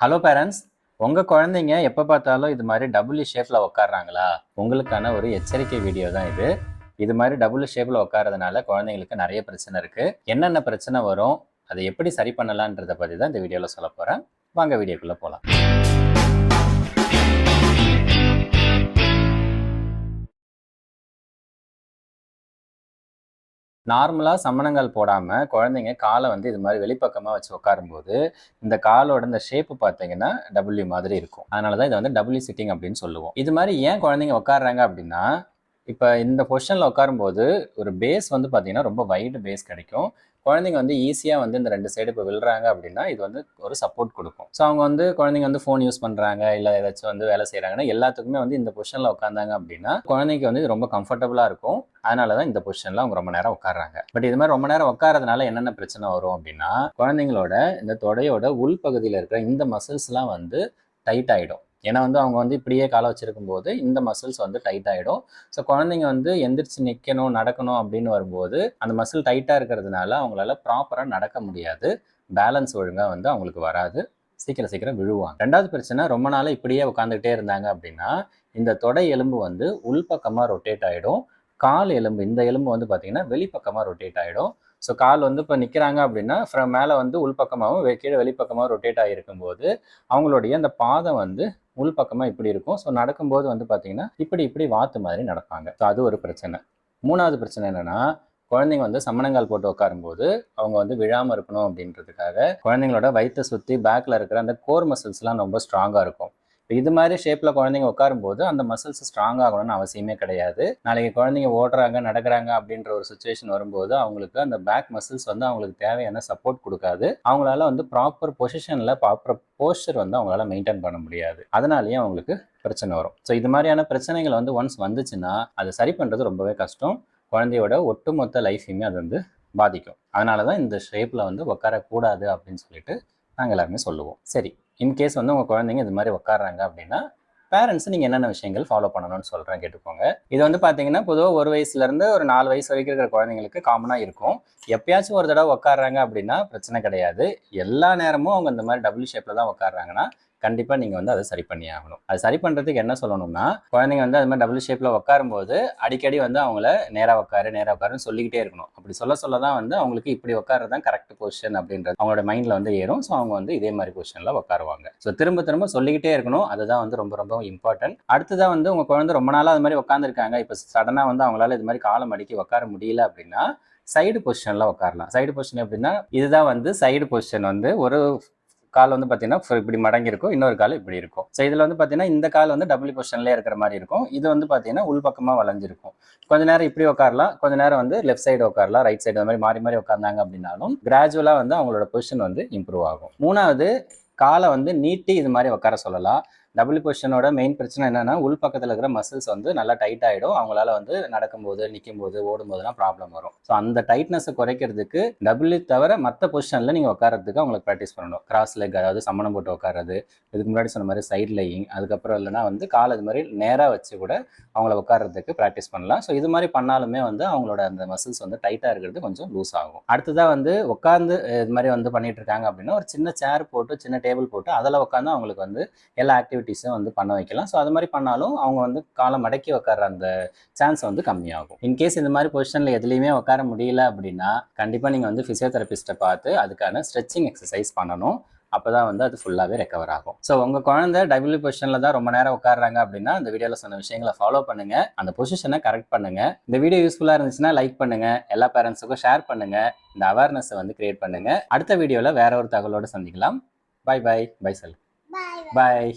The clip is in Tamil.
ஹலோ பேரண்ட்ஸ் உங்கள் குழந்தைங்க எப்போ பார்த்தாலும் இது மாதிரி டபுள் ஷேப்பில் உட்காடுறாங்களா உங்களுக்கான ஒரு எச்சரிக்கை வீடியோ தான் இது. இது மாதிரி டபுள் ஷேப்பில் உட்காரதுனால குழந்தைங்களுக்கு நிறைய பிரச்சனை இருக்குது என்னென்ன பிரச்சனை வரும் அதை எப்படி சரி பண்ணலான்றதை பற்றி தான் இந்த வீடியோவில் சொல்ல போகிறேன் வாங்க வீடியோக்குள்ளே போகலாம் நார்மலாக சமணங்கள் போடாமல் குழந்தைங்க காலை வந்து இது மாதிரி வெளிப்பக்கமாக வச்சு உட்காரும்போது இந்த காலோட இந்த ஷேப்பு பார்த்தீங்கன்னா டபுள்யூ மாதிரி இருக்கும். அதனால தான் இதை வந்து டபுள்யூ சிட்டிங் அப்படின்னு சொல்லுவோம். இது மாதிரி ஏன் குழந்தைங்க உட்காடுறாங்க அப்படின்னா இப்போ இந்த பொசிஷனில் உட்காரும்போது ஒரு பேஸ் வந்து பார்த்தீங்கன்னா ரொம்ப வைடு பேஸ் கிடைக்கும். குழந்தைங்க வந்து ஈஸியாக வந்து இந்த ரெண்டு சைடு இப்போ விழுறாங்க அப்படின்னா இது வந்து ஒரு சப்போர்ட் கொடுக்கும். ஸோ அவங்க வந்து குழந்தைங்க வந்து ஃபோன் யூஸ் பண்ணுறாங்க இல்லை ஏதாச்சும் வந்து வேலை செய்கிறாங்கன்னா எல்லாத்துக்குமே வந்து இந்த பொசிஷனில் உட்காந்தாங்க அப்படின்னா குழந்தைக்கு வந்து இது ரொம்ப கம்ஃபர்டபுளாக இருக்கும். அதனால தான் இந்த பொசிஷனில் அவங்க ரொம்ப நேரம் உட்காடுறாங்க பட் இது மாதிரி ரொம்ப நேரம் உட்காரதுனால என்னென்ன பிரச்சனை வரும் அப்படின்னா குழந்தைங்களோட இந்த தொடையோட உள் பகுதியில் இருக்கிற இந்த மசில்ஸ்லாம் வந்து டைட் ஆகிடும் ஏன்னா வந்து அவங்க வந்து இப்படியே காலை வச்சிருக்கும் போது இந்த மசில்ஸ் வந்து டைட் ஆகிடும் ஸோ குழந்தைங்க வந்து எந்திரிச்சு நிற்கணும் நடக்கணும் அப்படின்னு வரும்போது அந்த மசில் டைட்டாக இருக்கிறதுனால அவங்களால ப்ராப்பராக நடக்க முடியாது. பேலன்ஸ் ஒழுங்காக வந்து அவங்களுக்கு வராது. சீக்கிரம் சீக்கிரம் விழுவாங்க. ரெண்டாவது பிரச்சனை ரொம்ப நாளாக இப்படியே உட்காந்துக்கிட்டே இருந்தாங்க அப்படின்னா இந்த தொடை எலும்பு வந்து உள்பக்கமாக ரொட்டேட் ஆகிடும் கால் எலும்பு இந்த எலும்பு வந்து பார்த்தீங்கன்னா வெளிப்பக்கமாக ரொட்டேட் ஆகிடும் ஸோ கால் வந்து இப்போ நிற்கிறாங்க அப்படின்னா ஃப்ரம் மேலே வந்து உள்பக்கமாகவும் கீழே வெளிப்பக்கமாக ரொட்டேட் ஆகிருக்கும் போது அவங்களுடைய அந்த பாதம் வந்து உள்பக்கமாக இப்படி இருக்கும். ஸோ நடக்கும்போது வந்து பார்த்தீங்கன்னா இப்படி இப்படி வாத்து மாதிரி நடப்பாங்க. ஸோ அது ஒரு பிரச்சனை. மூணாவது பிரச்சனை என்னென்னா குழந்தைங்க வந்து சமணங்கால் போட்டு உட்காரும்போது அவங்க வந்து விழாமல் இருக்கணும் அப்படின்றதுக்காக குழந்தைங்களோட வயிற்றை சுற்றி பேக்கில் இருக்கிற அந்த கோர் மசில்ஸ்லாம் ரொம்ப ஸ்ட்ராங்காக இருக்கும். இப்போ இது மாதிரி ஷேப்பில் குழந்தைங்க உட்காரும்போது அந்த மசில்ஸ் ஸ்ட்ராங் ஆகணும்னு அவசியமே கிடையாது. நாளைக்கு குழந்தைங்க ஓடுறாங்க நடக்கிறாங்க அப்படின்ற ஒரு சுச்சுவேஷன் வரும்போது அவங்களுக்கு அந்த பேக் மசில்ஸ் வந்து அவங்களுக்கு தேவையான சப்போர்ட் கொடுக்காது. அவங்களால வந்து ப்ராப்பர் பொசிஷனில் ப்ராப்பர் போஸ்டர் வந்து அவங்களால மெயின்டைன் பண்ண முடியாது. அதனாலேயே அவங்களுக்கு பிரச்சனை வரும். ஸோ இது மாதிரியான பிரச்சனைகள் வந்து ஒன்ஸ் வந்துச்சுன்னா அதை சரி பண்ணுறது ரொம்பவே கஷ்டம். குழந்தையோட ஒட்டுமொத்த லைஃபையுமே அது வந்து பாதிக்கும். அதனால தான் இந்த ஷேப்பில் வந்து உட்காரக்கூடாது அப்படின்னு சொல்லிட்டு நாங்கள் எல்லாருமே சொல்லுவோம். சரி இன்கேஸ் வந்து உங்கள் குழந்தைங்க இது மாதிரி உட்காடுறாங்க அப்படின்னா பேரண்ட்ஸ் நீங்கள் என்னென்ன விஷயங்கள் ஃபாலோ பண்ணணும்னு சொல்கிறேன் கேட்டுக்கோங்க. இது வந்து பார்த்தீங்கன்னா பொதுவாக ஒரு வயசுலேருந்து ஒரு நாலு வயசு வரைக்கும் இருக்கிற குழந்தைங்களுக்கு காமனாக இருக்கும். எப்பயாச்சும் ஒரு தடவை உட்காடுறாங்க அப்படின்னா பிரச்சனை கிடையாது. எல்லா நேரமும் அவங்க இந்த மாதிரி டபுள் ஷேப்பில் தான் உட்காடுறாங்கன்னா கண்டிப்பாக நீங்கள் வந்து அதை சரி பண்ணி ஆகணும். அது சரி பண்ணுறதுக்கு என்ன சொல்லணும்னா குழந்தைங்க வந்து அது மாதிரி டபுள் ஷேப்பில் உட்காரும்போது அடிக்கடி வந்து அவங்கள நேராக உட்காரு நேராக உட்காருன்னு சொல்லிக்கிட்டே இருக்கணும். அப்படி சொல்ல சொல்ல தான் வந்து அவங்களுக்கு இப்படி உட்காரது தான் கரெக்ட் பொசிஷன் அப்படின்றது அவங்களோட மைண்டில் வந்து ஏறும். ஸோ அவங்க வந்து இதே மாதிரி பொசிஷனில் உட்காருவாங்க ஸோ திரும்ப திரும்ப சொல்லிக்கிட்டே இருக்கணும். அதுதான் வந்து ரொம்ப ரொம்ப இம்பார்ட்டன்ட் அடுத்ததான் வந்து உங்கள் குழந்தை ரொம்ப நாளாக அது மாதிரி உட்காந்துருக்காங்க இப்போ சடனாக வந்து அவங்களால இது மாதிரி காலம் அடிக்கி உட்கார முடியல அப்படின்னா சைடு பொசிஷனில் உட்காரலாம் சைடு பொசிஷன் எப்படின்னா இதுதான் வந்து சைடு பொசிஷன் வந்து ஒரு கால் வந்து பார்த்தீங்கன்னா இப்படி மடங்கி இருக்கும் இன்னொரு கால் இப்படி இருக்கும். ஸோ இதில் வந்து பார்த்தீங்கன்னா இந்த கால் வந்து டபுள் பொசிஷன்லேயே இருக்கிற மாதிரி இருக்கும். இது வந்து பார்த்தீங்கன்னா உள்பக்கமாக வளைஞ்சிருக்கும். கொஞ்ச நேரம் இப்படி உட்காரலாம் கொஞ்ச நேரம் வந்து லெஃப்ட் சைடு உட்காரலாம் ரைட் சைடு அந்த மாதிரி மாறி மாறி உட்காந்தாங்க அப்படின்னாலும் கிராஜுவலாக வந்து அவங்களோட பொசிஷன் வந்து இம்ப்ரூவ் ஆகும். மூணாவது காலை வந்து நீட்டி இது மாதிரி உட்கார சொல்லலாம். டபுள் கொஷனோட மெயின் பிரச்சனை என்னன்னா உள் பக்கத்தில் இருக்கிற மசில்ஸ் வந்து நல்லா டைட் ஆகிடும் அவங்களால வந்து நடக்கும்போது நிற்கும்போது ஓடும்போதுலாம் ப்ராப்ளம் வரும். ஸோ அந்த டைட்னஸை குறைக்கிறதுக்கு டபுள் தவிர மற்ற பொசிஷனில் நீங்கள் உட்காரத்துக்கு அவங்களுக்கு ப்ராக்டிஸ் பண்ணணும். கிராஸ் லெக் அதாவது சம்மணம் போட்டு உட்காரது இதுக்கு முன்னாடி சொன்ன மாதிரி சைட் லையிங் அதுக்கப்புறம் இல்லைனா வந்து கால் இது மாதிரி நேராக வச்சு கூட அவங்கள உட்காரத்துக்கு ப்ராக்டிஸ் பண்ணலாம். ஸோ இது மாதிரி பண்ணாலுமே வந்து அவங்களோட அந்த மசில்ஸ் வந்து டைட்டாக இருக்கிறது கொஞ்சம் லூஸ் ஆகும். அடுத்ததாக வந்து உட்காந்து இது மாதிரி வந்து பண்ணிட்டு இருக்காங்க அப்படின்னா ஒரு சின்ன சேர் போட்டு சின்ன டேபிள் போட்டு அதில் உட்காந்து அவங்களுக்கு வந்து எல்லா ஆக்டிவிட்டி ஆக்டிவிட்டீஸும் வந்து பண்ண வைக்கலாம். ஸோ அது மாதிரி பண்ணாலும் அவங்க வந்து காலை மடக்கி உட்கார அந்த சான்ஸ் வந்து கம்மியாகும். இன்கேஸ் இந்த மாதிரி பொசிஷனில் எதுலேயுமே உட்கார முடியல அப்படின்னா கண்டிப்பாக நீங்கள் வந்து ஃபிசியோதெரபிஸ்ட்டை பார்த்து அதுக்கான ஸ்ட்ரெச்சிங் எக்ஸசைஸ் பண்ணணும். அப்போ தான் வந்து அது ஃபுல்லாகவே ரெக்கவர் ஆகும். ஸோ உங்கள் குழந்தை டபுள்யூ பொசிஷனில் தான் ரொம்ப நேரம் உட்காடுறாங்க அப்படின்னா இந்த வீடியோவில் சொன்ன விஷயங்களை ஃபாலோ பண்ணுங்க. அந்த பொசிஷனை கரெக்ட் பண்ணுங்க. இந்த வீடியோ யூஸ்ஃபுல்லாக இருந்துச்சுன்னா லைக் பண்ணுங்க. எல்லா பேரண்ட்ஸுக்கும் ஷேர் பண்ணுங்க. இந்த அவேர்னஸை வந்து கிரியேட் பண்ணுங்க. அடுத்த வீடியோவில் வேற ஒரு தகவலோடு சந்திக்கலாம். பை பை பை செல். பாய்